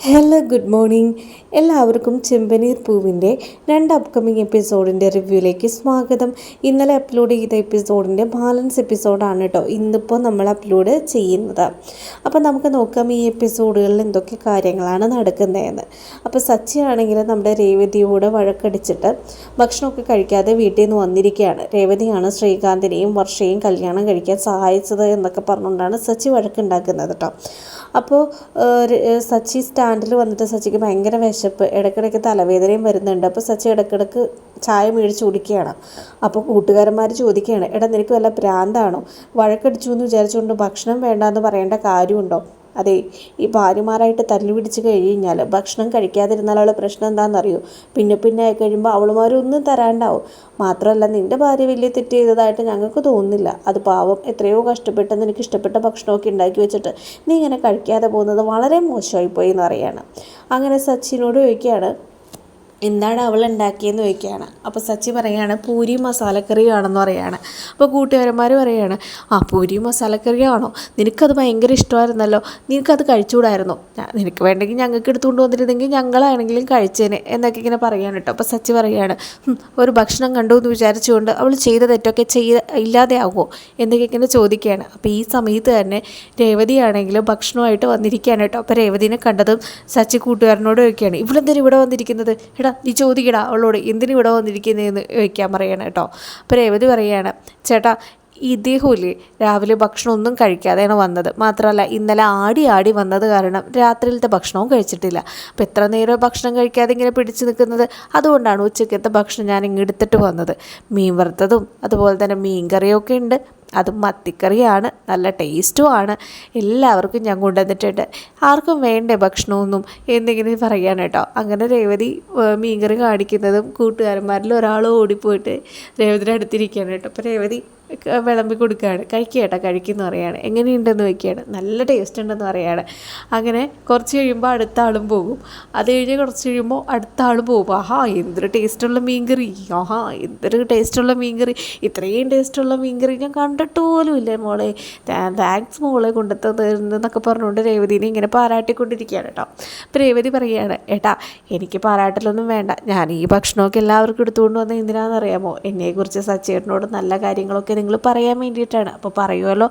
Hello good morning എല്ലാവർക്കും ചെമ്പനീർ പൂവിന്റെ രണ്ട് അപ്കമിങ് എപ്പിസോഡിന്റെ റിവ്യൂയിലേക്ക് സ്വാഗതം. ഇന്നലെ അപ്ലോഡ് ചെയ്ത എപ്പിസോഡിന്റെ ബാലൻസ് എപ്പിസോഡാണ് കേട്ടോ ഇന്നിപ്പോൾ നമ്മൾ അപ്ലോഡ് ചെയ്യുന്നത്. അപ്പോൾ നമുക്ക് നോക്കാം ഈ എപ്പിസോഡുകളിൽ എന്തൊക്കെ കാര്യങ്ങളാണ് നടക്കുന്നതെന്ന്. അപ്പോൾ സച്ചിയാണെങ്കിൽ നമ്മുടെ രേവതിയോട് വഴക്കടിച്ചിട്ട് ഭക്ഷണമൊക്കെ കഴിക്കാതെ വീട്ടിൽ നിന്ന് വന്നിരിക്കുകയാണ്. രേവതിയാണ് ശ്രീകാന്തിനെയും വർഷയും കല്യാണം കഴിക്കാൻ സഹായിച്ചത് എന്നൊക്കെ പറഞ്ഞുകൊണ്ടാണ് സച്ചി വഴക്കുണ്ടാക്കുന്നത് കേട്ടോ അപ്പോൾ സച്ചി സ്റ്റാൻഡിൽ വന്നിട്ട് സച്ചിക്ക് ഭയങ്കര വിശപ്പ് ഇടയ്ക്കിടയ്ക്ക് തലവേദനയും വരുന്നുണ്ട്. അപ്പോൾ സച്ചി ഇടയ്ക്കിടയ്ക്ക് ചായ മേടിച്ച് കുടിക്കുകയാണ്. അപ്പോൾ കൂട്ടുകാരന്മാർ ചോദിക്കുകയാണ് എടാ നിനക്ക് വല്ല ഭ്രാന്താണോ വഴക്കടിച്ചു എന്ന് വിചാരിച്ചുകൊണ്ട് ഭക്ഷണം വേണ്ടാന്ന് പറയേണ്ട കാര്യമുണ്ടോ? അതെ ഈ ഭാര്യമാരായിട്ട് തല്ലു പിടിച്ച് കഴിഞ്ഞാൽ ഭക്ഷണം കഴിക്കാതിരുന്നാലുള്ള പ്രശ്നം എന്താണെന്നറിയോ? പിന്നെ പിന്നെ ആയി കഴിയുമ്പോൾ അവളുമാരൊന്നും തരാണ്ടാവും. മാത്രമല്ല നിന്റെ ഭാര്യ വലിയ തെറ്റ് ചെയ്തതായിട്ട് ഞങ്ങൾക്ക് തോന്നുന്നില്ല. അത് പാവം എത്രയോ കഷ്ടപ്പെട്ട് നിനക്ക് ഇഷ്ടപ്പെട്ട ഭക്ഷണമൊക്കെ ഉണ്ടാക്കി വെച്ചിട്ട് നീ ഇങ്ങനെ കഴിക്കാതെ പോകുന്നത് വളരെ മോശമായി പോയി എന്ന് പറയാണ്. അങ്ങനെ സച്ചിനോട് ചോദിക്കുകയാണ് എന്താണ് അവൾ ഉണ്ടാക്കിയെന്ന് ചോദിക്കുകയാണ്. അപ്പോൾ സച്ചി പറയുകയാണ് പൂരി മസാലക്കറിയാണെന്ന് പറയുകയാണ്. അപ്പോൾ കൂട്ടുകാരന്മാർ പറയുകയാണ് ആ പൂരി മസാലക്കറിയാണോ നിനക്കത് ഭയങ്കര ഇഷ്ടമായിരുന്നല്ലോ. നിനക്കത് കഴിച്ചുകൂടായിരുന്നു? നിനക്ക് വേണ്ടെങ്കിൽ ഞങ്ങൾക്ക് എടുത്തുകൊണ്ട് വന്നിരുന്നെങ്കിൽ ഞങ്ങളാണെങ്കിലും കഴിച്ചേനെ എന്നൊക്കെ ഇങ്ങനെ പറയുകയാണ് കേട്ടോ. അപ്പോൾ സച്ചി പറയുകയാണ് ഒരു ഭക്ഷണം കണ്ടു എന്ന് വിചാരിച്ചുകൊണ്ട് അവൾ ചെയ്ത തെറ്റൊക്കെ ചെയ്ത ഇല്ലാതെയാകുമോ എന്നൊക്കെ ഇങ്ങനെ ചോദിക്കുകയാണ്. അപ്പോൾ ഈ സമയത്ത് തന്നെ രേവതിയാണെങ്കിലും ഭക്ഷണമായിട്ട് വന്നിരിക്കുകയാണ് കേട്ടോ. അപ്പോൾ രേവതിനെ കണ്ടതും സച്ചി കൂട്ടുകാരനോട് ചോദിക്കുകയാണ് ഇവളെന്തിനും ഇവിടെ വന്നിരിക്കുന്നത്? എടാ നീ ചോദിക്കടാ അവളോട്. എന്തിനു ഇവിടെ വന്നിരിക്കുന്നതെന്ന് ചോദിക്കാൻ പറയണം കേട്ടോ. അപ്പോൾ രേവതി പറയുകയാണ് ചേട്ടാ ഇദ്ദേഹമില്ലേ? രാവിലെ ഭക്ഷണം ഒന്നും കഴിക്കാതെയാണ് വന്നത്. മാത്രമല്ല ഇന്നലെ ആടി ആടി വന്നത് കാരണം രാത്രിയിലത്തെ ഭക്ഷണവും കഴിച്ചിട്ടില്ല. അപ്പം എത്ര നേരം ഭക്ഷണം കഴിക്കാതെ ഇങ്ങനെ പിടിച്ചു നിൽക്കുന്നത്? അതുകൊണ്ടാണ് ഉച്ചക്കത്തെ ഭക്ഷണം ഞാൻ ഇങ്ങെടുത്തിട്ട് വന്നത്. മീൻ വറുത്തതും അതുപോലെ തന്നെ മീൻ കറിയൊക്കെ ഉണ്ട്. അതും മത്തിക്കറിയാണ് നല്ല ടേസ്റ്റുമാണ്. എല്ലാവർക്കും ഞാൻ കൊണ്ടുവന്നിട്ടുണ്ട്. ആർക്കും വേണ്ടേ ഭക്ഷണമൊന്നും എന്നിങ്ങനെ പറയാൻ കേട്ടോ. അങ്ങനെ രേവതി മീൻകറി കാണിക്കുന്നതും കൂട്ടുകാരന്മാരിൽ ഒരാൾ ഓടിപ്പോയിട്ട് രേവതിയുടെ അടുത്തിരിക്കുകയാണ് കേട്ടോ. അപ്പോൾ രേവതി വിളമ്പി കൊടുക്കുകയാണ്. കഴിക്കുക കഴിക്കുന്നു പറയാണ്. എങ്ങനെയുണ്ടെന്ന് വയ്ക്കുകയാണ് നല്ല ടേസ്റ്റ് ഉണ്ടെന്ന് പറയാണ്. അങ്ങനെ കുറച്ച് കഴിയുമ്പോൾ അടുത്ത ആളും പോകും. അത് കഴിഞ്ഞ് കുറച്ച് കഴിയുമ്പോൾ അടുത്ത ആൾ പോകും. ആഹാ എന്തൊരു ടേസ്റ്റുള്ള മീൻകറി. ആഹാ എന്തൊരു ടേസ്റ്റുള്ള മീൻകറി. ഇത്രയും ടേസ്റ്റുള്ള മീൻകറി ഞാൻ കണ്ടിട്ട് പോലും ഇല്ലേ മോളെ. താങ്ക്സ് മോളെ കൊണ്ടുത്തന്നൊക്കെ പറഞ്ഞുകൊണ്ട് രേവതിനെ ഇങ്ങനെ പാരാട്ടിക്കൊണ്ടിരിക്കുകയാണ് കേട്ടോ. അപ്പോൾ രേവതി പറയുകയാണ് ഏട്ടാ എനിക്ക് പാരാട്ടലൊന്നും വേണ്ട. ഞാൻ ഈ ഭക്ഷണമൊക്കെ എല്ലാവർക്കും എടുത്തുകൊണ്ട് വന്ന എന്തിനാണെന്നറിയാമോ എന്നെക്കുറിച്ച് സച്ചേട്ടനോട് നല്ല കാര്യങ്ങളൊക്കെ നിങ്ങൾ പറയാൻ വേണ്ടിയിട്ടാണ്. അപ്പോൾ പറയുമല്ലോ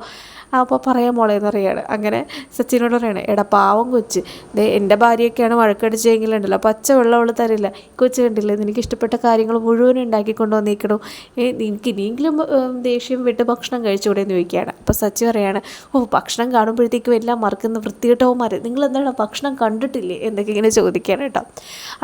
അപ്പോൾ പറയാൻ മോളേന്ന് പറയാണ്. അങ്ങനെ സച്ചിനോട് പറയണേ എടാ പാവം കൊച്ച്. ദേ എന്റെ ഭാര്യയൊക്കെയാണ് വഴക്കടിച്ചെങ്കിലുണ്ടല്ലോ പച്ച വെള്ളം അവൾ തരില്ല. കൊച്ചു കണ്ടില്ലേ നിനക്ക് ഇഷ്ടപ്പെട്ട കാര്യങ്ങൾ മുഴുവൻ ഉണ്ടാക്കി കൊണ്ടുവന്നേക്കണോ. നിനക്ക് ഇനിയെങ്കിലും ദേഷ്യം വിട്ട് ഭക്ഷണം കഴിച്ചുകൂടെ എന്ന് ചോദിക്കുകയാണ്. അപ്പോൾ സച്ചി പറയാണ് ഓ ഭക്ഷണം കാണുമ്പോഴത്തേക്കും എല്ലാം മറക്കുന്ന വൃത്തികെട്ടവന്മാർ നിങ്ങൾ എന്താണ് ഭക്ഷണം കണ്ടിട്ടില്ലേ? എന്നൊക്കെ ഇങ്ങനെ ചോദിക്കുകയാണ് കേട്ടോ.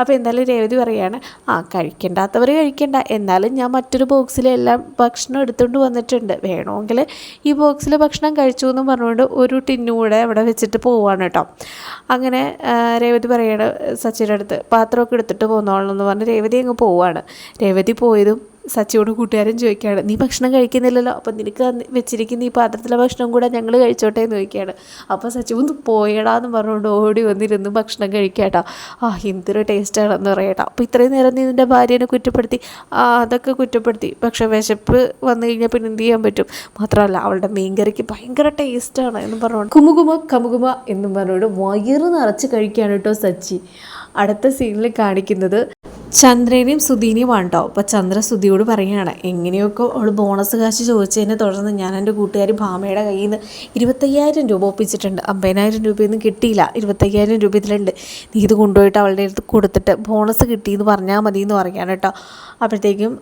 അപ്പോൾ എന്തായാലും രേവതി പറയാണ് ആ കഴിക്കേണ്ടാത്തവർ കഴിക്കണ്ട. എന്നാലും ഞാൻ മറ്റൊരു ബോക്സിലെല്ലാം ഭക്ഷണം എടുത്തുകൊണ്ട് വന്നിട്ടുണ്ട്. വേണമെങ്കിൽ ഈ ബോക്സിലെ ഭക്ഷണം കഴിച്ചു എന്ന് പറഞ്ഞുകൊണ്ട് ഒരു ടിന്നുകൂടെ അവിടെ വെച്ചിട്ട് പോവാണ് കേട്ടോ. അങ്ങനെ രേവതി പറയണ സച്ചിന്റെ അടുത്ത് പാത്രമൊക്കെ എടുത്തിട്ട് പോന്നോളണം എന്ന് പറഞ്ഞ് രേവതി അങ്ങ് പോവാണ്. രേവതി പോയതും സച്ചിയോട് കൂട്ടുകാരൻ ചോദിക്കുകയാണ് നീ ഭക്ഷണം കഴിക്കുന്നില്ലല്ലോ? അപ്പം നിനക്ക് വെച്ചിരിക്കുന്ന ഈ പാത്രത്തിലെ ഭക്ഷണം കൂടെ ഞങ്ങൾ കഴിച്ചോട്ടെ എന്ന് ചോദിക്കുകയാണ്. അപ്പോൾ സച്ചി ഒന്ന് പോയടാന്ന് പറഞ്ഞുകൊണ്ട് ഓടി വന്നിരുന്ന് ഭക്ഷണം കഴിക്കാട്ടോ ആ എന്തൊരു ടേസ്റ്റാണെന്ന് പറയട്ടോ. അപ്പോൾ ഇത്രയും നേരം നീ നിന്റെ ഭാര്യനെ കുറ്റപ്പെടുത്തി? അതൊക്കെ കുറ്റപ്പെടുത്തി. പക്ഷേ വിശപ്പ് വന്നു കഴിഞ്ഞാൽ പിന്നെ എന്ത് ചെയ്യാൻ പറ്റും? മാത്രമല്ല അവളുടെ മീൻകറിക്ക് ഭയങ്കര ടേസ്റ്റാണ് എന്ന് പറഞ്ഞുകൊണ്ട് കുമുകുമ കമുകുമ എന്നും പറഞ്ഞുകൊണ്ട് വയറ് നിറച്ച് കഴിക്കുകയാണ് കേട്ടോ സച്ചി. അടുത്ത സീനിൽ കാണിക്കുന്നത് ചന്ദ്രനെയും സുധീനെയും കേട്ടോ അപ്പോൾ ചന്ദ്ര സുധിയോട് പറയുകയാണ് എങ്ങനെയൊക്കെ അവൾ ബോണസ് കാശ് ചോദിച്ചതിനെ തുടർന്ന് ഞാൻ എന്റെ കൂട്ടുകാരി ഭാമയുടെ കയ്യിൽ നിന്ന് ഇരുപത്തയ്യായിരം രൂപ ഒപ്പിച്ചിട്ടുണ്ട്. അമ്പതിനായിരം രൂപയൊന്നും കിട്ടിയില്ല. ഇരുപത്തയ്യായിരം രൂപ ഇതിലുണ്ട്. നീ ഇത് കൊണ്ടുപോയിട്ട് അവളുടെ അടുത്ത് കൊടുത്തിട്ട് ബോണസ് കിട്ടിയെന്ന് പറഞ്ഞാൽ മതി എന്ന് പറയുകയാണ് കേട്ടോ അപ്പോഴത്തേക്കും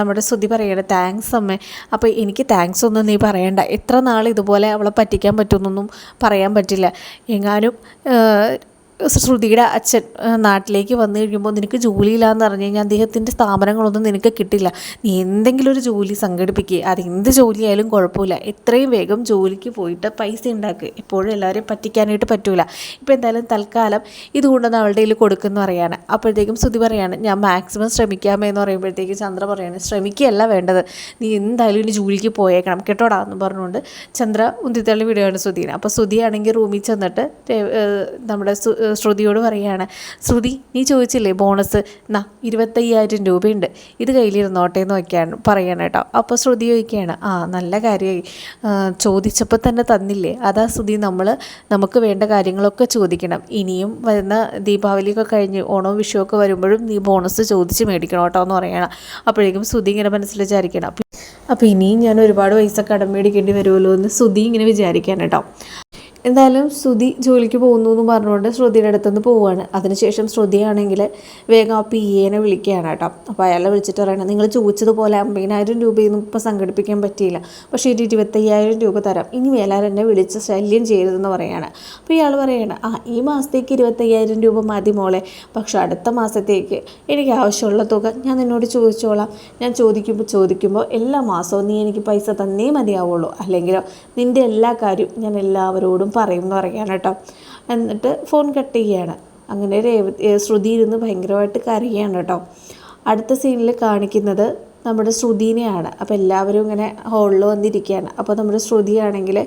നമ്മുടെ സുധി പറയണം താങ്ക്സ് അമ്മേ. അപ്പോൾ എനിക്ക് താങ്ക്സ് ഒന്നും നീ പറയണ്ട. എത്ര നാൾ ഇതുപോലെ അവളെ പറ്റിക്കാൻ പറ്റുമെന്നൊന്നും പറയാൻ പറ്റില്ല. എങ്ങാനും ശ്രുതിയുടെ അച്ഛൻ നാട്ടിലേക്ക് വന്നു കഴിയുമ്പോൾ നിനക്ക് ജോലിയില്ലാന്ന് പറഞ്ഞു കഴിഞ്ഞാൽ അദ്ദേഹത്തിന്റെ സ്ഥാപനങ്ങളൊന്നും നിനക്ക് കിട്ടില്ല. നീ എന്തെങ്കിലും ഒരു ജോലി സംഘടിപ്പിക്കുക അത് എന്ത് ജോലിയായാലും കുഴപ്പമില്ല. എത്രയും വേഗം ജോലിക്ക് പോയിട്ട് പൈസ ഉണ്ടാക്കുക എപ്പോഴും എല്ലാവരെയും പറ്റിക്കാനായിട്ട് പറ്റൂല. ഇപ്പോൾ എന്തായാലും തൽക്കാലം ഇതുകൊണ്ടൊന്ന് അവളുടെ കയ്യിൽ കൊടുക്കുന്നു പറയാണ്. അപ്പോഴത്തേക്കും ശ്രുതി പറയാണ് ഞാൻ മാക്സിമം ശ്രമിക്കാമേ എന്ന് പറയുമ്പോഴത്തേക്കും ചന്ദ്ര പറയാണ് ശ്രമിക്കുകയല്ല വേണ്ടത്. നീ എന്തായാലും ഇനി ജോലിക്ക് പോയേക്കണം. കേട്ടോടാ എന്ന് പറഞ്ഞുകൊണ്ട് ചന്ദ്ര ഉന്തിത്തള്ളി വിടുകയാണ് ശ്രുതിനെ. അപ്പോൾ ശ്രുതിയാണെങ്കിൽ റൂമിൽ ചെന്നിട്ട് നമ്മുടെ ശ്രുതിയോട് പറയുകയാണ് ശ്രുതി നീ ചോദിച്ചില്ലേ ബോണസ്? എന്നാ ഇരുപത്തയ്യായിരം രൂപയുണ്ട്. ഇത് കയ്യിലിരുന്നോട്ടെ എന്ന് വയ്ക്കാണ് പറയണം കേട്ടോ. അപ്പോൾ ശ്രുതി ചോദിക്കുകയാണ് ആ നല്ല കാര്യമായി. ചോദിച്ചപ്പോൾ തന്നെ തന്നില്ലേ? അതാ ശ്രുതി നമ്മൾ നമുക്ക് വേണ്ട കാര്യങ്ങളൊക്കെ ചോദിക്കണം. ഇനിയും വരുന്ന ദീപാവലിയൊക്കെ കഴിഞ്ഞ് ഓണവും വിഷുവൊക്കെ വരുമ്പോഴും നീ ബോണസ് ചോദിച്ച് മേടിക്കണം കേട്ടോ എന്ന് പറയണം. അപ്പോഴേക്കും ശ്രുതി ഇങ്ങനെ മനസ്സിൽ വിചാരിക്കണം അപ്പോൾ ഇനിയും ഞാൻ ഒരുപാട് പൈസ കടം മേടിക്കേണ്ടി വരുമല്ലോ എന്ന് ശ്രുതി ഇങ്ങനെ വിചാരിക്കാൻ കേട്ടോ. എന്തായാലും ശ്രുതി ജോലിക്ക് പോകുന്നു എന്ന് പറഞ്ഞുകൊണ്ട് ശ്രുതിയുടെ അടുത്തുനിന്ന് പോവുകയാണ്. അതിനുശേഷം ശ്രുതിയാണെങ്കിൽ വേഗം ആ പി എനെ വിളിക്കുകയാണ് കേട്ടോ. അപ്പോൾ അയാളെ വിളിച്ചിട്ട് പറയണം നിങ്ങൾ ചോദിച്ചതുപോലെ അമ്പതിനായിരം രൂപയൊന്നും ഇപ്പോൾ സംഘടിപ്പിക്കാൻ പറ്റിയില്ല. പക്ഷേ ഒരു ഇരുപത്തയ്യായിരം രൂപ തരാം. ഇനി മേലാൽ എന്നെ വിളിച്ച് ശല്യം ചെയ്യരുതെന്ന് പറയുകയാണ് അപ്പോൾ ഇയാൾ പറയുകയാണ് ആ ഈ മാസത്തേക്ക് ഇരുപത്തയ്യായിരം രൂപ മതി മോളെ. പക്ഷെ അടുത്ത മാസത്തേക്ക് എനിക്ക് ആവശ്യമുള്ള തുക ഞാൻ നിന്നോട് ചോദിച്ചോളാം. ഞാൻ ചോദിക്കുമ്പോൾ ചോദിക്കുമ്പോൾ എല്ലാ മാസവും നീ എനിക്ക് പൈസ തന്നേ മതിയാവുള്ളൂ. അല്ലെങ്കിലോ നിന്റെ എല്ലാ കാര്യവും ഞാൻ എല്ലാവരോടും പറയും എന്ന് പറയാണ് കേട്ടോ. എന്നിട്ട് ഫോൺ കട്ട് ചെയ്യുകയാണ് അങ്ങനെ രേവതി ശ്രുതി ഇരുന്ന് ഭയങ്കരമായിട്ട് കരയുകയാണ് കേട്ടോ. അടുത്ത സീനിൽ കാണിക്കുന്നത് നമ്മുടെ ശ്രുതിനെയാണ്. അപ്പോൾ എല്ലാവരും ഇങ്ങനെ ഹോളിൽ വന്നിരിക്കുകയാണ് അപ്പോൾ നമ്മുടെ ശ്രുതിയാണെങ്കിൽ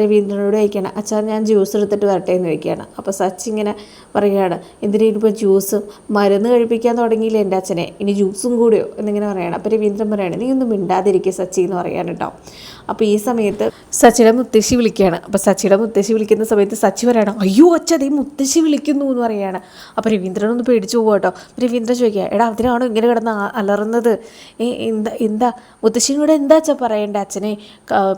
രവീന്ദ്രനോട് ചോദിക്കുകയാണ് അച്ഛാ ഞാൻ ജ്യൂസ് എടുത്തിട്ട് വരട്ടെ എന്ന് ചോദിക്കുകയാണ്. അപ്പോൾ സച്ചി ഇങ്ങനെ പറയുകയാണ് എന്തിനാ ഇനിയിപ്പോൾ ജ്യൂസ് മരുന്ന് കഴിപ്പിക്കാൻ തുടങ്ങിയില്ല എന്റെ അച്ഛനെ? ഇനി ജ്യൂസും കൂടിയോ? എന്നിങ്ങനെ പറയുകയാണ്. അപ്പോൾ രവീന്ദ്രൻ പറയുകയാണ് നീ ഒന്നും മിണ്ടാതിരിക്കുക സച്ചി എന്ന് പറയാൻ കേട്ടോ. അപ്പോൾ ഈ സമയത്ത് സച്ചിയുടെ മുത്തശ്ശി വിളിക്കുകയാണ്. അപ്പോൾ സച്ചിയുടെ മുത്തശ്ശി വിളിക്കുന്ന സമയത്ത് സച്ചി പറയണം അയ്യോ അച്ഛ അതേ മുത്തശ്ശി വിളിക്കുന്നു എന്ന് പറയുകയാണ്. അപ്പോൾ രവീന്ദ്രൻ ഒന്ന് പേടിച്ചു പോകട്ടോ കേട്ടോ. രവീന്ദ്രൻ ചോദിക്കുക എടാ അതിനാണോ ഇങ്ങനെ കിടന്ന് അലറുന്നത്? എന്താ എന്താ? മുത്തശ്ശിനോട് എന്താ അച്ഛാ പറയണ്ടേ? അച്ഛനെ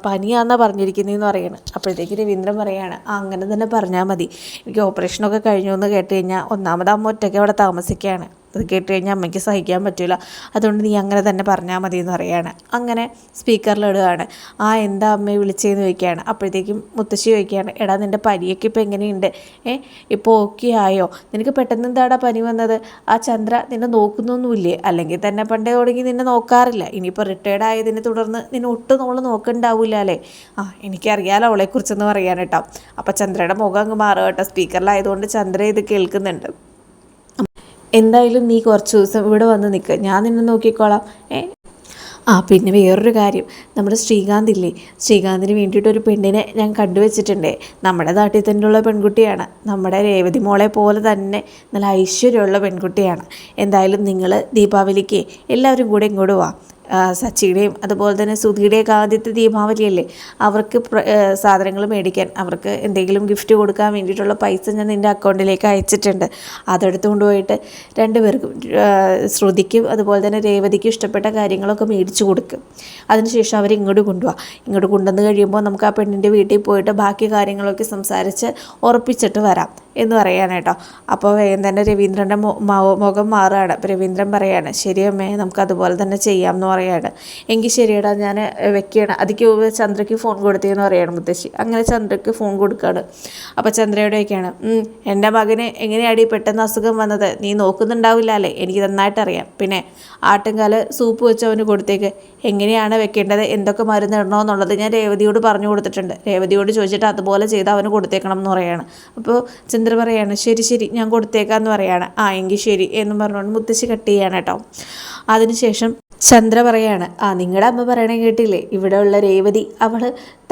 പനിയാന്നാ പറഞ്ഞിരിക്കുന്നതെന്ന് പറയണം. അപ്പോഴത്തേക്ക് രവീന്ദ്രൻ പറയാണ് അങ്ങനെ തന്നെ പറഞ്ഞാൽ മതി. എനിക്ക് ഓപ്പറേഷനൊക്കെ കഴിഞ്ഞു എന്ന് കേട്ട് കഴിഞ്ഞാൽ ഒന്നാമത് അമ്മ ഒറ്റയ്ക്ക് അവിടെ താമസിക്കുകയാണ് അത് കേട്ട് കഴിഞ്ഞാൽ അമ്മയ്ക്ക് സഹിക്കാൻ പറ്റില്ല അതുകൊണ്ട് നീ അങ്ങനെ തന്നെ പറഞ്ഞാൽ മതി എന്ന് പറയുകയാണ് അങ്ങനെ സ്പീക്കറിലിടുകയാണ്. ആ എന്താ അമ്മയെ വിളിച്ചതെന്ന് ചോദിക്കുകയാണ്. അപ്പോഴത്തേക്കും മുത്തശ്ശി ചോദിക്കുകയാണ് എടാ നിന്റെ പനിയൊക്കെ ഇപ്പോൾ എങ്ങനെയുണ്ട്? ഏ ഇപ്പോൾ ഓക്കെ ആയോ? നിനക്ക് പെട്ടെന്ന് എന്താടാ പനി വന്നത്? ആ ചന്ദ്ര നിന്നെ നോക്കുന്നൊന്നുമില്ലേ? അല്ലെങ്കിൽ തന്നെ പണ്ടേ തുടങ്ങി നിന്നെ നോക്കാറില്ല. ഇനിയിപ്പോൾ റിട്ടയർഡ് ആയതിനെ തുടർന്ന് നിന്നെ ഒട്ടും നമ്മൾ നോക്കണ്ടാവില്ല അല്ലേ? ആ എനിക്കറിയാലോ അവളെക്കുറിച്ചെന്ന് പറയാൻ കേട്ടോ. അപ്പോൾ ചന്ദ്രയുടെ മുഖം അങ്ങ് മാറുക കേട്ടോ. സ്പീക്കറിലായതുകൊണ്ട് ചന്ദ്ര ഇത് കേൾക്കുന്നുണ്ട്. എന്തായാലും നീ കുറച്ച് ദിവസം ഇവിടെ വന്ന് നിൽക്കുക ഞാൻ നിന്നെ നോക്കിക്കോളാം. ഏ? ആ പിന്നെ വേറൊരു കാര്യം. നമ്മുടെ ശ്രീകാന്ത് ഇല്ലേ? ശ്രീകാന്തിന് വേണ്ടിയിട്ട് ഒരു പെണ്ണിനെ ഞാൻ കണ്ടുവച്ചിട്ടുണ്ട്. നമ്മുടെ നാട്ടിൽ തന്നെയുള്ള പെൺകുട്ടിയാണ്. നമ്മുടെ രേവതി മോളെ പോലെ തന്നെ നല്ല ഐശ്വര്യമുള്ള പെൺകുട്ടിയാണ്. എന്തായാലും നിങ്ങൾ ദീപാവലിക്ക് എല്ലാവരും കൂടെ ഇങ്ങോട്ട് വാ. സച്ചിയുടെയും അതുപോലെ തന്നെ സുധിയുടെയൊക്കെ ആദ്യത്തെ ദീപാവലിയല്ലേ? അവർക്ക് സാധനങ്ങൾ മേടിക്കാൻ അവർക്ക് എന്തെങ്കിലും ഗിഫ്റ്റ് കൊടുക്കാൻ വേണ്ടിയിട്ടുള്ള പൈസ ഞാൻ നിന്റെ അക്കൗണ്ടിലേക്ക് അയച്ചിട്ടുണ്ട്. അതെടുത്ത് കൊണ്ടുപോയിട്ട് രണ്ടുപേർക്കും ശ്രുതിക്കും അതുപോലെ തന്നെ രേവതിക്കും ഇഷ്ടപ്പെട്ട കാര്യങ്ങളൊക്കെ മേടിച്ചു കൊടുക്കും. അതിനുശേഷം അവർ ഇങ്ങോട്ട് കൊണ്ടുപോകാം ഇങ്ങോട്ട് കൊണ്ടുവന്ന് കഴിയുമ്പോൾ നമുക്ക് ആ പെണ്ണിന്റെ വീട്ടിൽ പോയിട്ട് ബാക്കി കാര്യങ്ങളൊക്കെ സംസാരിച്ച് ഉറപ്പിച്ചിട്ട് വരാം എന്ന് പറയാനേട്ടോ അപ്പോൾ വേഗം തന്നെ രവീന്ദ്രന്റെ മുഖം മാറുകയാണ്. അപ്പോൾ രവീന്ദ്രൻ പറയാണ് ശരി അമ്മേ നമുക്ക് അതുപോലെ തന്നെ ചെയ്യാം എന്ന് പറയാണ് എങ്കിൽ ശരിയടാ ഞാൻ വെക്കുകയാണ് അതിക്ക് ചന്ദ്രയ്ക്ക് ഫോൺ കൊടുത്തതെന്ന് പറയാണ് മുത്തശ്ശി. അങ്ങനെ ചന്ദ്രയ്ക്ക് ഫോൺ കൊടുക്കുകയാണ് അപ്പോൾ ചന്ദ്രയോട് വയ്ക്കുകയാണ് എന്റെ മകന് എങ്ങനെയാടി പെട്ടെന്ന് അസുഖം വന്നത്? നീ നോക്കുന്നുണ്ടാവില്ല അല്ലേ? എനിക്ക് നന്നായിട്ട് അറിയാം പിന്നെ ആട്ടുംകാൽ സൂപ്പ് വെച്ച് അവന് കൊടുത്തേക്ക്. എങ്ങനെയാണ് വെക്കേണ്ടത്? എന്തൊക്കെ മരുന്ന് ഇടണോ എന്നുള്ളത് ഞാൻ രേവതിയോട് പറഞ്ഞു കൊടുത്തിട്ടുണ്ട്. രേവതിയോട് ചോദിച്ചിട്ട് അതുപോലെ ചെയ്ത് അവന് കൊടുത്തേക്കണം എന്ന് പറയാണ്. അപ്പോൾ ചന്ദ്ര പറയാണ് ശരി ശരി ഞാൻ കൊടുത്തേക്കാന്ന് പറയാണ്. ആ എങ്കിൽ ശരി എന്നും പറഞ്ഞുകൊണ്ട് മുത്തശ്ശി കട്ട് ചെയ്യാണ് കേട്ടോ. അതിനുശേഷം ചന്ദ്ര പറയാണ് ആ നിങ്ങളുടെ അമ്മ പറയണേ കേട്ടില്ലേ? ഇവിടെ ഉള്ള രേവതി അവൾ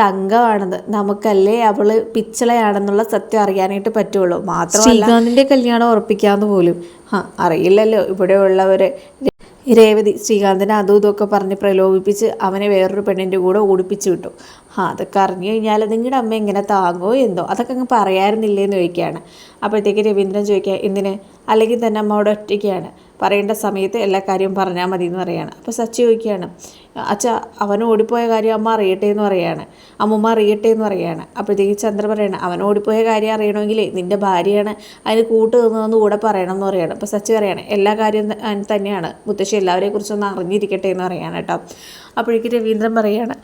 തങ്കമാണെന്ന്. നമുക്കല്ലേ അവൾ പിച്ചളയാണെന്നുള്ള സത്യം അറിയാനായിട്ട് പറ്റുള്ളൂ. മാത്രമല്ല ശ്രീകാന്തിന്റെ കല്യാണം ഉറപ്പിക്കാന്ന് പോലും. ആ അറിയില്ലല്ലോ. ഇവിടെ ഉള്ളവര് രേവതി ശ്രീകാന്തിനെ അതും ഇതൊക്കെ പറഞ്ഞ് പ്രലോഭിപ്പിച്ച് അവനെ വേറൊരു പെണ്ണിന്റെ കൂടെ ഓടിപ്പിച്ചു വിട്ടു. ആ അതൊക്കെ അറിഞ്ഞു കഴിഞ്ഞാൽ നിങ്ങളുടെ അമ്മ എങ്ങനെ താങ്ങോ എന്തോ? അതൊക്കെ അങ്ങ് പറയാറുന്നില്ലേന്ന് ചോദിക്കുകയാണ്. അപ്പോഴത്തേക്ക് രവീന്ദ്രൻ ചോദിക്കുക എന്തിന്? അല്ലെങ്കിൽ തന്നെ അമ്മ അവിടെ ഒറ്റയ്ക്കാണ്. പറയേണ്ട സമയത്ത് എല്ലാ കാര്യവും പറഞ്ഞാൽ മതി എന്ന് പറയാണ്. അപ്പോൾ സച്ചി ചോദിക്കുകയാണ് അച്ഛ അവൻ ഓടിപ്പോയ കാര്യം അമ്മ അറിയട്ടെ എന്ന് പറയാണ്. അമ്മമ്മ അറിയട്ടെ എന്ന് പറയാണ്. അപ്പോഴത്തേക്ക് ചന്ദ്ര പറയണം അവൻ ഓടിപ്പോയ കാര്യം അറിയണമെങ്കിൽ നിന്റെ ഭാര്യയാണ് അതിന് കൂട്ട് നിന്നതെന്ന് കൂടെ പറയണം എന്ന് പറയാണ്. അപ്പോൾ സച്ചി പറയണം എല്ലാ കാര്യവും തന്നെയാണ്. മുത്തശ്ശി എല്ലാവരെയും കുറിച്ചൊന്ന് അറിഞ്ഞിരിക്കട്ടെ എന്ന് പറയാണ് കേട്ടോ. അപ്പോഴേക്ക് രവീന്ദ്രൻ പറയാണ്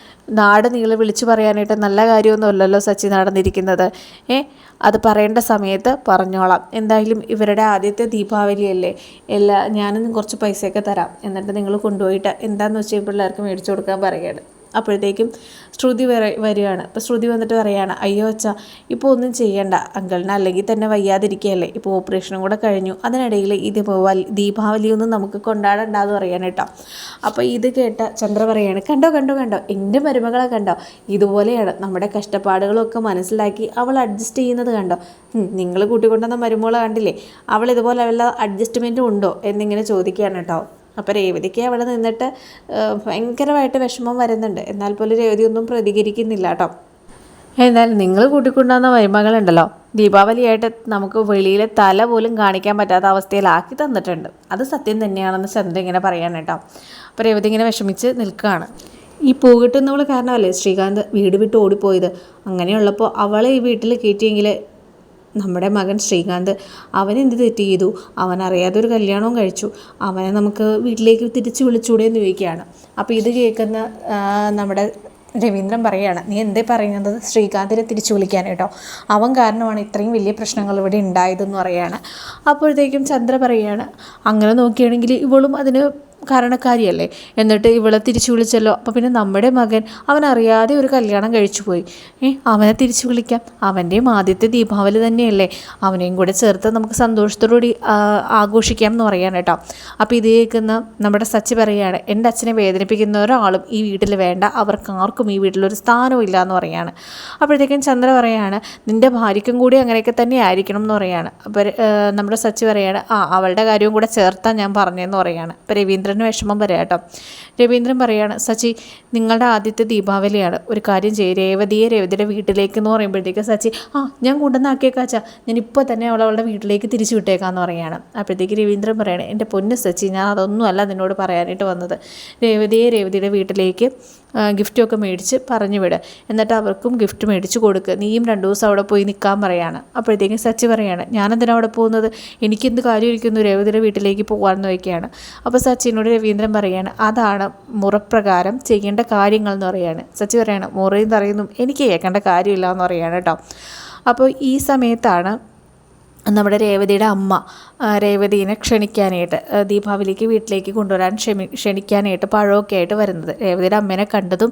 നാട് നീളെ വിളിച്ചു പറയാനായിട്ട് നല്ല കാര്യമൊന്നുമല്ലല്ലോ സച്ചി നടന്നിരിക്കുന്നത്. ഏ അത് പറയേണ്ട സമയത്ത് പറഞ്ഞോളാം. എന്തായാലും ഇവരുടെ ആദ്യത്തെ ദീപാവലിയല്ലേ? എല്ലാ ഞാനും കുറച്ച് പൈസയൊക്കെ തരാം. എന്നിട്ട് നിങ്ങൾ കൊണ്ടുപോയിട്ട് എന്താണെന്ന് വെച്ചാൽ പിള്ളേർക്ക് മേടിച്ചു കൊടുക്കാൻ പറയുകയാണ്. അപ്പോഴത്തേക്കും ശ്രുതി വര വരികയാണ് അപ്പോൾ ശ്രുതി വന്നിട്ട് പറയുകയാണ് അയ്യോ അച്ഛാ ഇപ്പോൾ ഒന്നും ചെയ്യണ്ട. അങ്കിളിന് അല്ലെങ്കിൽ തന്നെ വയ്യാതിരിക്കുകയല്ലേ ഇപ്പോൾ ഓപ്പറേഷനും കൂടെ കഴിഞ്ഞു. അതിനിടയിൽ ഈ ദീപാവലി ദീപാവലിയൊന്നും നമുക്ക് കൊണ്ടാടണ്ടെന്ന് പറയാണ് കേട്ടോ. അപ്പോൾ ഇത് കേട്ട ചന്ദ്ര പറയാണ് കണ്ടോ കണ്ടോ കണ്ടോ. എന്റെ മരുമകളെ കണ്ടോ. ഇതുപോലെയാണ് നമ്മുടെ കഷ്ടപ്പാടുകളൊക്കെ മനസ്സിലാക്കി അവൾ അഡ്ജസ്റ്റ് ചെയ്യുന്നത് കണ്ടോ. നിങ്ങൾ കൂട്ടിക്കൊണ്ടുവന്ന മരുമകളെ കണ്ടില്ലേ. അവൾ ഇതുപോലെ വല്ല അഡ്ജസ്റ്റ്മെന്റും ഉണ്ടോ? എന്നിങ്ങനെ ചോദിക്കുകയാണ് കേട്ടോ. അപ്പോൾ രേവതിക്ക് അവിടെ നിന്നിട്ട് ഭയങ്കരമായിട്ട് വിഷമം വരുന്നുണ്ട്. എന്നാൽ പോലും രേവതി ഒന്നും പ്രതികരിക്കുന്നില്ല കേട്ടോ. എന്നാൽ നിങ്ങൾ കൂട്ടിക്കൊണ്ടുവന്ന മരുമകളുണ്ടല്ലോ. ദീപാവലിയായിട്ട് നമുക്ക് വെളിയിലെ തല പോലും കാണിക്കാൻ പറ്റാത്ത അവസ്ഥയിലാക്കി തന്നിട്ടുണ്ട്. അത് സത്യം തന്നെയാണെന്ന് ചന്ദ്ര ഇങ്ങനെ പറയാൻ കേട്ടോ. അപ്പോൾ രേവതി ഇങ്ങനെ വിഷമിച്ച് നിൽക്കുകയാണ്. ഈ പൂകിട്ടുന്നവൾ കാരണമല്ലേ ശ്രീകാന്ത് വീട് വിട്ട് ഓടിപ്പോയത്? അങ്ങനെയുള്ളപ്പോൾ അവളെ ഈ വീട്ടിൽ കയറ്റിയെങ്കിൽ നമ്മുടെ മകൻ ശ്രീകാന്ത് അവൻ എന്ത് തെറ്റ് ചെയ്തു? അവൻ അറിയാതെ ഒരു കല്യാണവും കഴിച്ചു. അവനെ നമുക്ക് വീട്ടിലേക്ക് തിരിച്ചു വിളിച്ചൂടെ എന്ന് ചോദിക്കുകയാണ്. അപ്പോൾ ഇത് കേൾക്കുന്ന നമ്മുടെ രവീന്ദ്രൻ പറയുകയാണ് നീ എന്തേ പറയുന്നത്? ശ്രീകാന്തിനെ തിരിച്ചു വിളിക്കാൻ കേട്ടോ. അവൻ കാരണമാണ് ഇത്രയും വലിയ പ്രശ്നങ്ങൾ ഇവിടെ ഉണ്ടായതെന്ന് പറയുകയാണ് അപ്പോഴത്തേക്കും ചന്ദ്ര പറയുകയാണ് അങ്ങനെ നോക്കുകയാണെങ്കിൽ ഇവളും അതിന് കാരണക്കാരിയല്ലേ. എന്നിട്ട് ഇവളെ തിരിച്ചു വിളിച്ചല്ലോ. അപ്പോൾ പിന്നെ നമ്മുടെ മകൻ അവൻ അറിയാതെ ഒരു കല്യാണം കഴിച്ചു പോയി. ഏ അവനെ തിരിച്ചു വിളിക്കാം. അവന്റെയും ആദ്യത്തെ ദീപാവലി തന്നെയല്ലേ. അവനെയും കൂടെ ചേർത്ത് നമുക്ക് സന്തോഷത്തോടുകൂടി ആഘോഷിക്കാം എന്ന് പറയാൻ കേട്ടോ. അപ്പോൾ ഇത് കേൾക്കുന്ന നമ്മുടെ സച്ചി പറയുകയാണ് എന്റെ അച്ഛനെ വേദനിപ്പിക്കുന്ന ഒരാളും ഈ വീട്ടിൽ വേണ്ട. അവർക്ക് ആർക്കും ഈ വീട്ടിലൊരു സ്ഥാനവും ഇല്ല എന്ന് പറയാണ്. അപ്പോഴത്തേക്കും ചന്ദ്ര പറയാണ് നിന്റെ ഭാര്യയ്ക്കും കൂടി അങ്ങനെയൊക്കെ തന്നെ ആയിരിക്കണം എന്ന് പറയാണ്. അപ്പോൾ നമ്മുടെ സച്ചി പറയാണ് ആ അവളുടെ കാര്യവും കൂടെ ചേർത്താൻ ഞാൻ പറഞ്ഞതെന്ന് പറയാണ്. അപ്പോൾ രവീന്ദ്രൻ രവീന്ദ്രന് വിഷമം വരാം കേട്ടോ. രവീന്ദ്രൻ പറയാണ് സച്ചി നിങ്ങളുടെ ആദ്യത്തെ ദീപാവലിയാണ്. ഒരു കാര്യം ചെയ്യും. രേവതിയെ രേവതിയുടെ വീട്ടിലേക്ക് എന്ന് പറയുമ്പോഴത്തേക്ക് സച്ചി ആ ഞാൻ കൊണ്ടുവന്നാക്കിയേക്കാച്ചാ ഞാൻ ഇപ്പോൾ തന്നെ അവളെ അവളുടെ വീട്ടിലേക്ക് തിരിച്ചു വിട്ടേക്കാന്ന് പറയുകയാണ് അപ്പോഴത്തേക്ക് രവീന്ദ്രൻ പറയാണ് എന്റെ പൊന്ന് സച്ചി ഞാൻ അതൊന്നുമല്ല നിന്നോട് പറയാനായിട്ട് വന്നത്. രേവതിയെ രേവതിയുടെ വീട്ടിലേക്ക് ഗിഫ്റ്റൊക്കെ മേടിച്ച് പറഞ്ഞു വിട്. എന്നിട്ട് അവർക്കും ഗിഫ്റ്റ് മേടിച്ച് കൊടുക്കുക നീയും രണ്ടു ദിവസം അവിടെ പോയി നിൽക്കാൻ പറയാണ്. അപ്പോഴത്തേക്കും സച്ചി പറയാണ് ഞാനെന്തിനാണ് അവിടെ പോകുന്നത്? എനിക്കെന്ത് കാര്യമായിരിക്കുന്നു രവീന്ദ്രന്റെ വീട്ടിലേക്ക് പോകാമെന്ന് വയ്ക്കുകയാണ് അപ്പോൾ സച്ചിനോട് രവീന്ദ്രൻ പറയാണ് അതാണ് മുറപ്രകാരം ചെയ്യേണ്ട കാര്യങ്ങൾ എന്ന് പറയാണ്. സച്ചി പറയാണ് മുറയും തറയുന്നു. എനിക്ക് കേൾക്കേണ്ട കാര്യമില്ല എന്ന് പറയാണ് കേട്ടോ. അപ്പോൾ ഈ സമയത്താണ് നമ്മുടെ രേവതിയുടെ അമ്മ രേവതീനെ ക്ഷണിക്കാനായിട്ട് ദീപാവലിക്ക് വീട്ടിലേക്ക് കൊണ്ടുവരാൻ ക്ഷമി ക്ഷണിക്കാനായിട്ട് പഴമൊക്കെ ആയിട്ട് വരുന്നത്. രേവതിയുടെ അമ്മേനെ കണ്ടതും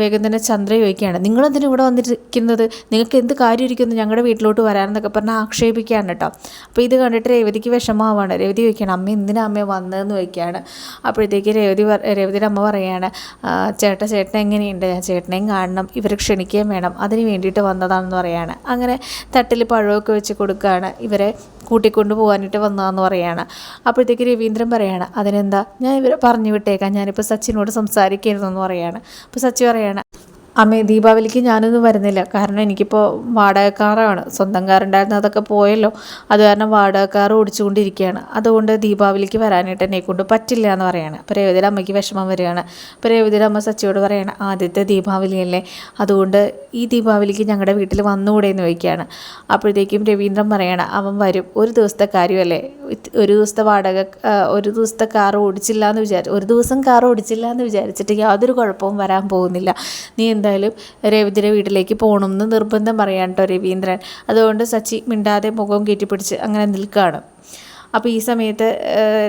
വേഗം തന്നെ ചന്ദ്ര ചോദിക്കുകയാണ് നിങ്ങളെന്തിനും ഇവിടെ വന്നിരിക്കുന്നത്? നിങ്ങൾക്ക് എന്ത് കാര്യം ഇരിക്കുന്നു ഞങ്ങളുടെ വീട്ടിലോട്ട് വരാനെന്നൊക്കെ പറഞ്ഞാൽ ആക്ഷേപിക്കുകയാണ് കേട്ടോ. അപ്പോൾ ഇത് കണ്ടിട്ട് രേവതിക്ക് വിഷമമാവാണ്. രേവതി ചോദിക്കുകയാണ് അമ്മ എന്തിനാ അമ്മ വന്നതെന്ന് ചോദിക്കുകയാണ്. അപ്പോഴത്തേക്ക് രേവതി രേവതിയുടെ അമ്മ പറയുകയാണ് ചേട്ട ചേട്ടൻ എങ്ങനെയുണ്ട്? ഞാൻ ചേട്ടനെയും കാണണം ഇവരെ ക്ഷണിക്കുകയും വേണം. അതിന് വേണ്ടിയിട്ട് വന്നതാണെന്ന് പറയാണ്. അങ്ങനെ തട്ടിൽ പഴമൊക്കെ വെച്ച് കൊടുക്കുകയാണ് ഇവരെ. കൂട്ടിക്കൊണ്ടു പോകാനായിട്ട് വന്നതെന്ന് പറയാണ്. അപ്പോഴത്തേക്ക് രവീന്ദ്രൻ പറയാണ് അതിനെന്താ? ഞാൻ ഇവരെ പറഞ്ഞു വിട്ടേക്കാം. ഞാനിപ്പോൾ സച്ചിനോട് സംസാരിക്കരുതെന്ന് പറയാണ്. അപ്പോൾ സച്ചി പറയാണ് അമ്മേ ദീപാവലിക്ക് ഞാനൊന്നും വരുന്നില്ല. കാരണം എനിക്കിപ്പോൾ വാടക കാറാണ് സ്വന്തം കാറുണ്ടായിരുന്നു അതൊക്കെ പോയല്ലോ. അത് കാരണം വാടക കാർ ഓടിച്ചുകൊണ്ടിരിക്കുകയാണ്. അതുകൊണ്ട് ദീപാവലിക്ക് വരാനായിട്ട് എന്നെ കൊണ്ട് പറ്റില്ല എന്ന് പറയാണ്. അപ്പോൾ രേവതിയുടെ അമ്മയ്ക്ക് വിഷമം വരികയാണ്. അപ്പോൾ രേവതിയുടെ അമ്മ സച്ചിയോട് പറയാണ് ആദ്യത്തെ ദീപാവലിയല്ലേ? അതുകൊണ്ട് ഈ ദീപാവലിക്ക് ഞങ്ങളുടെ വീട്ടിൽ വന്നുകൂടെ എന്ന് ചോദിക്കുകയാണ്. അപ്പോഴത്തേക്കും രവീന്ദ്രൻ പറയാണ് അവൻ വരും. ഒരു ദിവസത്തെ കാര്യമല്ലേ? ഒരു ദിവസത്തെ വാടക ഒരു ദിവസത്തെ കാർ ഓടിച്ചില്ല എന്ന് വിചാരിച്ചു ഒരു ദിവസം കാർ ഓടിച്ചില്ല എന്ന് വിചാരിച്ചിട്ട് യാതൊരു കുഴപ്പവും വരാൻ പോകുന്നില്ല. നീ എന്തായാലും രവീന്ദ്രന്റെ വീട്ടിലേക്ക് പോകണമെന്ന് നിർബന്ധം പറയാൻ കേട്ടോ രവീന്ദ്രൻ. അതുകൊണ്ട് സച്ചി മിണ്ടാതെ മുഖം കയറ്റിപ്പിടിച്ച് അങ്ങനെ നിൽക്കുകയാണ്. അപ്പോൾ ഈ സമയത്ത്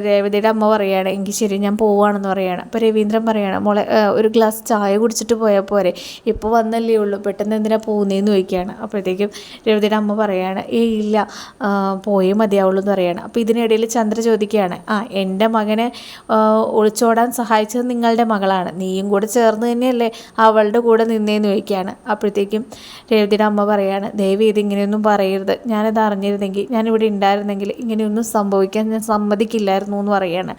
രേവതിയുടെ അമ്മ പറയുകയാണ് എങ്കിൽ ശരി ഞാൻ പോവുകയാണെന്ന് പറയുകയാണ് അപ്പോൾ രവീന്ദ്രൻ പറയുകയാണ് മോളെ ഒരു ഗ്ലാസ് ചായ കുടിച്ചിട്ട് പോയാൽ പോരെ. ഇപ്പോൾ വന്നല്ലേ ഉള്ളൂ പെട്ടെന്ന് എന്തിനാ പോകുന്നതെന്ന് ചോദിക്കുകയാണ് അപ്പോഴത്തേക്കും രേവതിയുടെ അമ്മ പറയുകയാണ് ഏ ഇല്ല പോയേ മതിയാവുള്ളൂ എന്ന് പറയുകയാണ് അപ്പോൾ ഇതിനിടയിൽ ചന്ദ്ര ചോദിക്കുകയാണ് ആ എന്റെ മകനെ ഒളിച്ചോടാൻ സഹായിച്ചത് നിങ്ങളുടെ മകളാണ്. നീയും കൂടെ ചേർന്ന് തന്നെയല്ലേ അവളുടെ കൂടെ നിന്നേന്ന് ചോദിക്കുകയാണ്. അപ്പോഴത്തേക്കും രേവതിയുടെ അമ്മ പറയുകയാണ് ദയവ് ഇത് ഇങ്ങനെയൊന്നും പറയരുത്. ഞാനത് അറിഞ്ഞിരുന്നെങ്കിൽ ഞാനിവിടെ ഉണ്ടായിരുന്നെങ്കിൽ ഇങ്ങനെയൊന്നും സംഭവം സംഭവിക്കാൻ ഞാൻ സമ്മതിക്കില്ലായിരുന്നു എന്ന് പറയാണ്.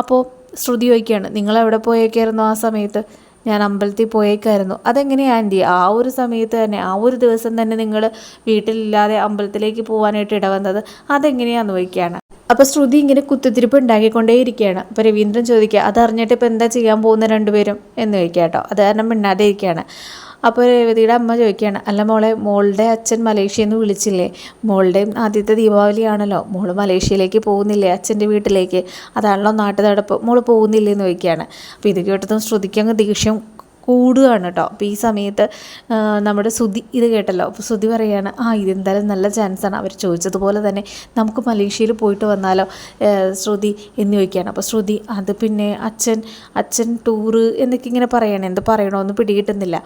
അപ്പോൾ ശ്രുതി ചോദിക്കുകയാണ് നിങ്ങൾ എവിടെ പോയേക്കായിരുന്നു ആ സമയത്ത്? ഞാൻ അമ്പലത്തിൽ പോയേക്കായിരുന്നു. അതെങ്ങനെയാണ് ആന്റി? ആ ഒരു സമയത്ത് തന്നെ ആ ഒരു ദിവസം തന്നെ നിങ്ങൾ വീട്ടിലില്ലാതെ അമ്പലത്തിലേക്ക് പോകാനായിട്ട് ഇടവന്നത് അതെങ്ങനെയാണെന്ന് ചോദിക്കുകയാണ്. അപ്പോൾ ശ്രുതി ഇങ്ങനെ കുത്തിത്തിരിപ്പ് ഉണ്ടാക്കിക്കൊണ്ടേയിരിക്കുകയാണ്. അപ്പോൾ രവീന്ദ്രൻ ചോദിക്കുക അതറിഞ്ഞിട്ട് ഇപ്പോൾ എന്താ ചെയ്യാൻ പോകുന്ന രണ്ടുപേരും? എന്ന് ചോദിക്കുക കേട്ടോ. അത് കാരണം മിണ്ടാതെ ഇരിക്കുകയാണ്. അപ്പോൾ രേവതിയുടെ അമ്മ ചോദിക്കുകയാണ് അല്ല മോളെ മോളുടെ അച്ഛൻ മലേഷ്യയിൽ നിന്ന് വിളിച്ചില്ലേ? മോളുടെ ആദ്യത്തെ ദീപാവലിയാണല്ലോ മോൾ മലേഷ്യയിലേക്ക് പോകുന്നില്ലേ അച്ഛന്റെ വീട്ടിലേക്ക്? അതാണല്ലോ നാട്ടുതടപ്പ് മോൾ പോകുന്നില്ലേ? എന്ന് ചോദിക്കുകയാണ്. അപ്പോൾ ഇത് കേട്ടതും ശ്രുതിക്കങ്ങ് ദേഷ്യം കൂടുകയാണ് കേട്ടോ. അപ്പോൾ ഈ സമയത്ത് നമ്മുടെ ശ്രുതി ഇത് കേട്ടല്ലോ. അപ്പോൾ ശ്രുതി പറയുകയാണ് ആ ഇതെന്തായാലും നല്ല ചാൻസാണ് അവർ ചോദിച്ചതുപോലെ തന്നെ നമുക്ക് മലേഷ്യയിൽ പോയിട്ട് വന്നാലോ ശ്രുതി എന്ന് ചോദിക്കുകയാണ്. അപ്പോൾ ശ്രുതി അത് പിന്നെ അച്ഛൻ അച്ഛൻ ടൂറ് എന്നൊക്കെ ഇങ്ങനെ പറയണം എന്ത് പറയണമെന്ന് പിടികിട്ടുന്നില്ല.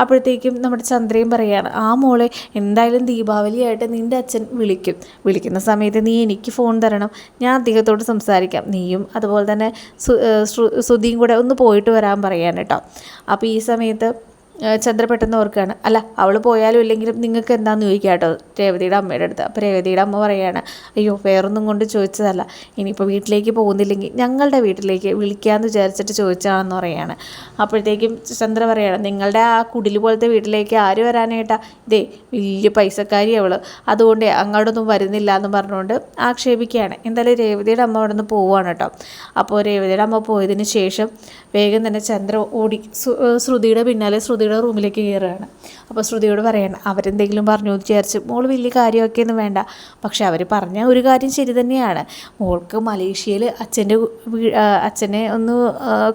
അപ്പോഴത്തേക്കും നമ്മുടെ ചന്ദ്രയും പറയാണ് ആ മോളെ എന്തായാലും ദീപാവലിയായിട്ട് നിന്റെ അച്ഛൻ വിളിക്കും. വിളിക്കുന്ന സമയത്ത് നീ എനിക്ക് ഫോൺ തരണം. ഞാൻ അദ്ദേഹത്തോട് സംസാരിക്കാം. നീയും അതുപോലെ തന്നെ സു ഏഹ് ശ്രു- ശ്രുതിയും കൂടെ ഒന്ന് പോയിട്ട് വരാൻ പറയാൻ കേട്ടോ. അപ്പോൾ ഈ സമയത്ത് ചന്ദ്ര പെട്ടെന്ന് ഓർക്കുകയാണ്. അല്ല അവൾ പോയാലും ഇല്ലെങ്കിലും നിങ്ങൾക്ക് എന്താണെന്ന് ചോദിക്കുക കേട്ടോ? രേവതിയുടെ അമ്മയുടെ അടുത്ത്. അപ്പോൾ രേവതിയുടെ അമ്മ പറയുകയാണ് അയ്യോ വേറൊന്നും കൊണ്ട് ചോദിച്ചതല്ല. ഇനിയിപ്പോൾ വീട്ടിലേക്ക് പോകുന്നില്ലെങ്കിൽ ഞങ്ങളുടെ വീട്ടിലേക്ക് വിളിക്കാമെന്ന് വിചാരിച്ചിട്ട് ചോദിച്ചതാണെന്ന് പറയുകയാണ്. അപ്പോഴത്തേക്കും ചന്ദ്ര പറയുകയാണ് നിങ്ങളുടെ ആ കുടിൽ പോലത്തെ വീട്ടിലേക്ക് ആര് വരാനായിട്ടാ? ഇതേ വലിയ പൈസക്കാരി അവൾ അതുകൊണ്ട് അങ്ങോട്ടൊന്നും വരുന്നില്ല എന്ന് പറഞ്ഞുകൊണ്ട് ആക്ഷേപിക്കുകയാണ്. എന്തായാലും രേവതിയുടെ അമ്മ അവിടെ നിന്ന് പോവുകയാണ് കേട്ടോ. അപ്പോൾ രേവതിയുടെ അമ്മ പോയതിന് ശേഷം വേഗം തന്നെ ചന്ദ്ര ഓടി ശ്രുതിയുടെ പിന്നാലെ ശ്രുതിയുടെ റൂമിലേക്ക് കയറുകയാണ്. അപ്പോൾ ശ്രുതിയോട് പറയണം അവരെന്തെങ്കിലും പറഞ്ഞു വിചാരിച്ച് മോൾ വലിയ കാര്യമൊക്കെ ഒന്നും വേണ്ട. പക്ഷേ അവർ പറഞ്ഞ ഒരു കാര്യം ശരി തന്നെയാണ്. മോൾക്ക് മലേഷ്യയിൽ അച്ഛന്റെ അച്ഛനെ ഒന്ന്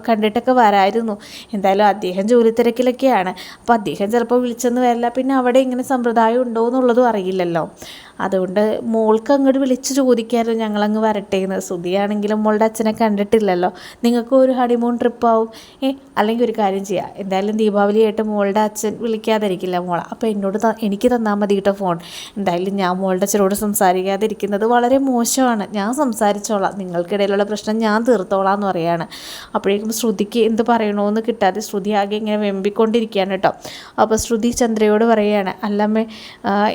കണ്ടിട്ടൊക്കെ വരായിരുന്നു. എന്തായാലും അദ്ദേഹം ജോലി തിരക്കിലൊക്കെയാണ്. അപ്പോൾ അദ്ദേഹം ചിലപ്പോൾ വിളിച്ചെന്ന് വരില്ല. പിന്നെ അവിടെ ഇങ്ങനെ സമ്പ്രദായം ഉണ്ടോ എന്നുള്ളതും അറിയില്ലല്ലോ. അതുകൊണ്ട് മോൾക്ക് അങ്ങോട്ട് വിളിച്ച് ചോദിക്കാമല്ലോ ഞങ്ങളങ്ങ് വരട്ടെ എന്ന് ശ്രുതിയാണെങ്കിലും മോളുടെ അച്ഛനെ കണ്ടിട്ടില്ലല്ലോ. നിങ്ങൾക്ക് ഒരു ഹണിമൂൺ ട്രിപ്പ് ആവും. ഏ അല്ലെങ്കിൽ ഒരു കാര്യം ചെയ്യാം. എന്തായാലും ദീപാവലിയായിട്ട് മോളുടെ അച്ഛൻ വിളിക്കാതിരിക്കില്ല മോളെ. അപ്പോൾ എന്നോട് എനിക്ക് തന്നാൽ മതി കേട്ടോ ഫോൺ എന്തായാലും ഞാൻ മോളുടെ അച്ഛനോട് സംസാരിക്കാതിരിക്കുന്നത് വളരെ മോശമാണ്. ഞാൻ സംസാരിച്ചോളാം. നിങ്ങൾക്കിടയിലുള്ള പ്രശ്നം ഞാൻ തീർത്തോളാം എന്ന് പറയാണ്. അപ്പോഴേക്കും ശ്രുതിക്ക് എന്ത് പറയണമെന്ന് കിട്ടാതെ ശ്രുതി ആകെ ഇങ്ങനെ വെമ്പിക്കൊണ്ടിരിക്കുകയാണ് കേട്ടോ. അപ്പോൾ ശ്രുതി ചന്ദ്രയോട് പറയുകയാണ് അല്ലമ്മേ